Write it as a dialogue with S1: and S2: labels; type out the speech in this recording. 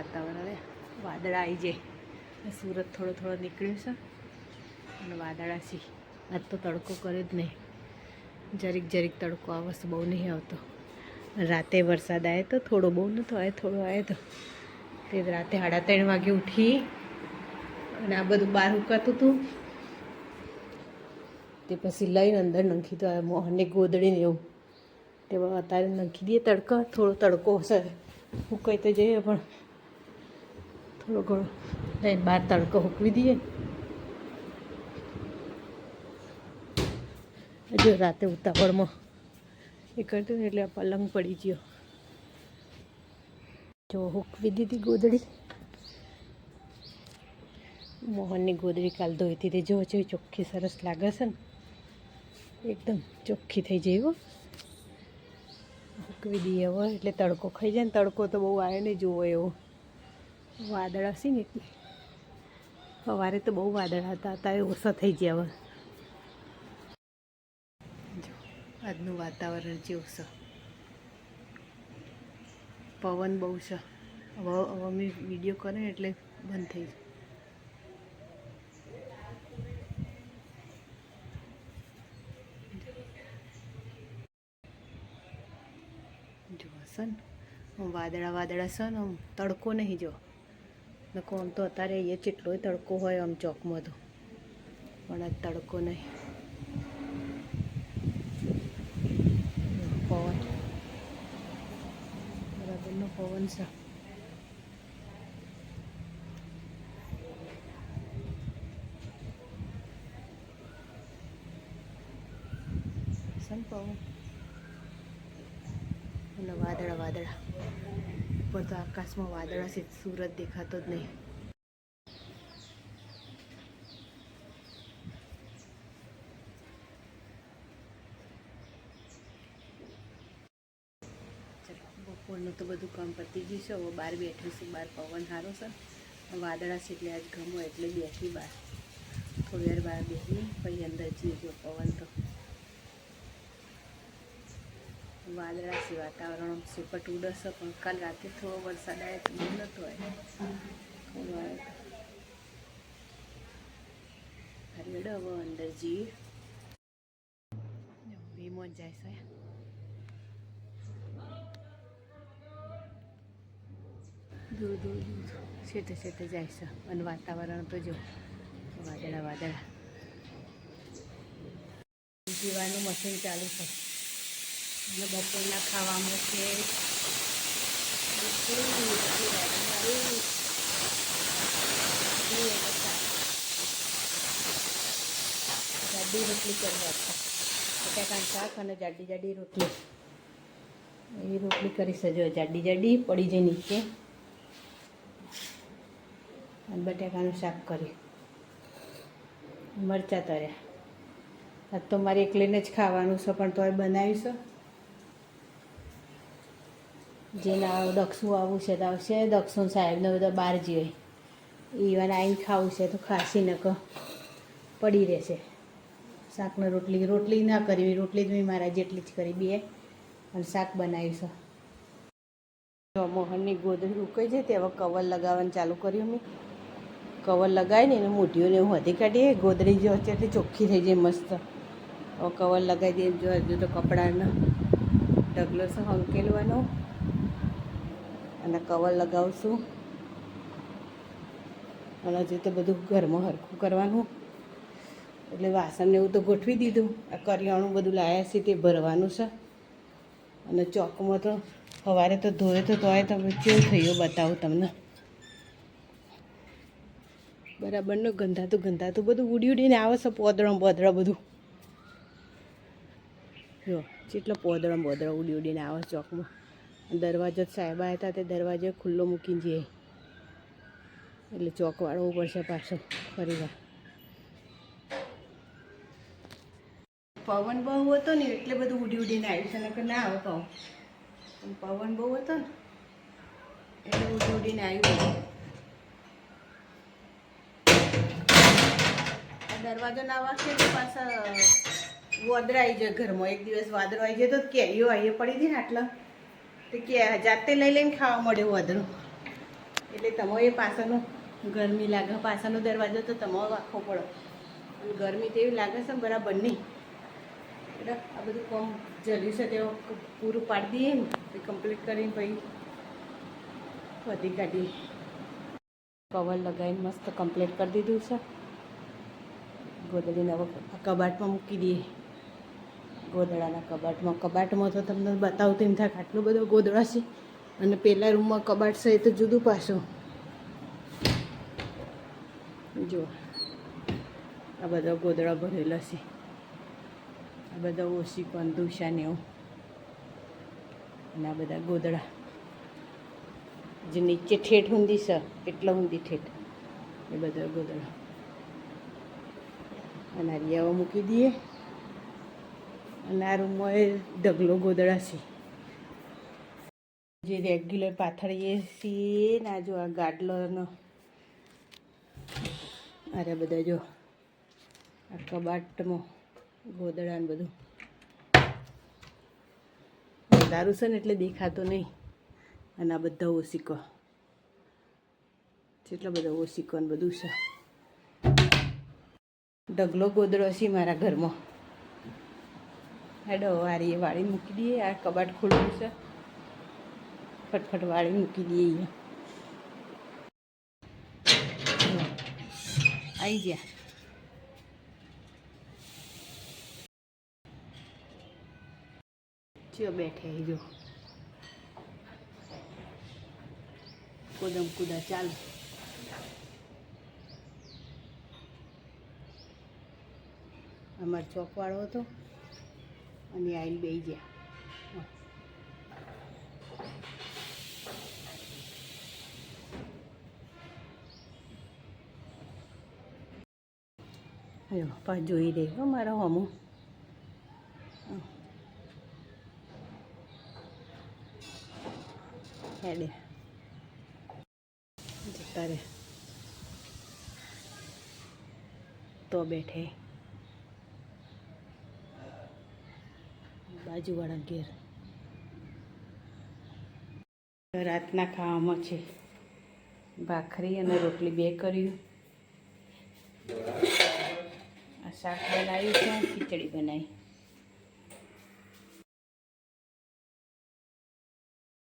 S1: વાતાવરણ વાદળ આવી જાય. સુરત થોડો થોડો નીકળ્યું છે. અને વાદળા છે. આજ તો તડકો કર્યો જ નહીં. જરીક જરીક તડકો આવે છે બહુ નહીં આવતો. રાતે વરસાદ આવે તો થોડો, બહુ નહોતો આવે થોડો આવે તો. તે રાતે સાડા ત્રણ વાગે ઉઠી અને આ બધું બહાર ઉકાતું હતું તે પછી લઈને અંદર નાખી દો મોહનને ગોદડીને એવું. તે અત્યારે નાખી દઈએ તડકો, થોડો તડકો હશે. હુકાઈ તો જઈએ પણ થોડો ઘણો લઈને બહાર તડકો હૂકવી દઈએ. જો રાતે ઉતાવળમાં. એ કરતું ને એટલે આ પલંગ પડી ગયો. જો હૂકવી દીધી ગોદડી. મોહનની ગોદડી કાલ ધોઈતી હતી જો જો ચોખ્ખી સરસ લાગે છે ને. એકદમ ચોખ્ખી થઈ જઈ હો. હૂકવી દઈએ હવે, એટલે તડકો ખાઈ જાય ને, તડકો તો બહુ આવે નહીં જોવો એવો. વાદળ હશે ને એટલે. સવારે તો બહુ વાદળ હતા, અત્યારે ઓછા થઈ ગયા હવે. જો, આજનું વાતાવરણ જેવું છે પવન બહુ છે. હવે હવે અમે વીડિયો કરે ને એટલે બંધ થઈ જાય. જો હશે ને વાદળા વાદળા છે ને તડકો નહીં જો. નકો આમ તો અત્યારે અહીંયા જેટલોય તડકો હોય આમ ચોકમાં તો પણ આ તડકો નહીં. પવન. બરાબરનો પવન છે. પવન વાદળા વાદળા. ઉપર તો આકાશમાં વાદળા છે સુરત દેખાતો જ નહીં. બપોરનું તો બધું કામ પતી ગયું છે. હવે બહાર બેઠું છું, બહાર પવન સારો છે. વાદળા છે એટલે આજ ગમો એટલે બેઠી બહાર. થોડી વાર બહાર બેસી પછી અંદર જઈએ જો પવન તો. વાદળા છે વાતાવરણ સુપર ઉડશે પણ કાલ રાતે થોડો વરસાદ આવે તો બહુ નહોતો આવ્યો હરિયડો હવે અંદર જઈએ વીમો જાય છે. દૂર દૂર દૂર. છેટે છેટે જાય છે. અને વાતાવરણ તો જો, વાદળા વાદળા. જીવાનું મશીન ચાલુ છે. અને બપોરના ખાવામાં છે. જાડી રોટલી કરી આપતા બટાકાનું શાક અને જાડી જાડી રોટલી. એવી રોટલી કરી સજો જાડી જાડી પડી જાય નીચે. અને બટાકાનું શાક કરી મરચાં તર્યા આજ તો મારે એકલીને જ ખાવાનું છે, પણ તોય બનાવીશું. જેને દક્ષું આવું છે તો આવશે. દક્ષું સાહેબને બધા બહાર જીવે. ઈવન આવીને ખાવું છે તો ખાસી ન પડી રહેશે. શાકને રોટલી રોટલી ના કરવી, રોટલી જ મેં મારા જેટલી જ કરી, બે. અને શાક બનાવીશું તો મોહનની ગોદડી ઉકાઈ જાય તેવા હવે કવર લગાવવાનું ચાલુ કર્યું મેં. કવર લગાવીને એને મોઢીઓને હું હતી કાઢીએ ગોદડી જો અત્યારે ચોખ્ખી થઈ જાય મસ્ત. હવે કવર લગાવી દઈએ જો હજુ તો કપડાનો ઢગલો છે, હંકેલવાનો. અને કવર લગાવશું. અને હજુ તો બધું ઘરમાં હરખું કરવાનું. એટલે વાસણને એવું તો ગોઠવી દીધું. આ કરિયાણું બધું લાવ્યા છે તે ભરવાનું છે. અને ચોકમાં તો સવારે તો ધોયે તો તોય તમે કેવું થયું બતાવું તમને. બરાબરનું ગંધાતું ગંધાતું બધું ઉડી ઉડીને આવે છે પોદળો બોદળો બધું. જો જેટલો પોદળો બોદળો ઉડી ઉડીને આવે ચોકમાં. દરવાજો સાહેબ હતા તે દરવાજો ખુલ્લો મૂકીને જઈએ. એટલે ચોક વાળવું પડશે પાછો, ફરીવાર. પવન બહુ હતો ને એટલે બધું ઉડી ઉડીને આવ્યું છે, નકર ના આવે કહું પવન બહુ હતો ને એટલે ઉડી ઉડીને આવ્યું. દરવાજો ના વાગશે તો પાછા વાદળા આવી જાય ઘરમાં. એક દિવસ વાદરો આવી જાય તો કેરીઓ આવીએ પડી હતી ને આટલા. તે કે જાતે લઈ લઈને ખાવા મળ્યો વાદળું એટલે તમારે એ પાછળનો ગરમી લાગે. પાછળનો દરવાજો તો તમારો આખો પડો. ગરમી તેવી લાગે છે બરાબર નહીં. એટલે આ બધું કોમ જલ્યું છે તેઓ પૂરું પાડી દઈએ ને કમ્પ્લીટ કરીને પછી વધી કાઢીએ. કવર લગાવીને મસ્ત કમ્પ્લીટ કરી દીધું છે. ગોદડી નવો કબાટમાં મૂકી દઈએ. ગોદડાના કબાટમાં. કબાટમાં તો તમને બતાવું તેમ થાય આટલો બધો ગોદડા છે. અને પેલા રૂમમાં કબાટ છે એ તો જુદું પાછું. જો આ બધા ગોદડા ભરેલા છે. આ બધા ઓછી કંદુશા ને એવું. અને આ બધા ગોદડા. જે નીચે ઠેઠ ઊંધી છે, એટલા ઊંધી ઠેઠ. એ બધા ગોદડા. અને આ મૂકી દઈએ. અને આ રૂમમાં એ ઢગલો ગોદડા છે. જે રેગ્યુલર પાથરીએ છીએ ને આ જો આ ગાડલોનો અરે બધા જો, આ કબાટમાં ગોદડા ને બધું. દારૂ છે ને એટલે દેખાતો નહીં. અને આ બધા ઓસિકો કેટલા બધા ઓસિકો ને બધું છે. ઢગલો ગોદડો છે મારા ઘરમાં. હેડો વારી વાળી મૂકી દઈએ. આ કબાટ ખુલ્લું છે. ફટફટ વાળી મૂકી દઈએ આવી ગયા. ચિયો બેઠે જો. કુદમ કુદા ચાલુ. અમારો ચોકવાળો હતો. અને આઈને બે ગયા. અયો પા જોઈ રહી હો મારો હોમું. હેડે. જતા રે તો બેઠે. બાજુવાળા ઘેર. રાતના ખાવામાં છે. ભાખરી અને રોટલી બે કર્યું. આ શાક બનાવ્યું છે, ખીચડી બનાવી.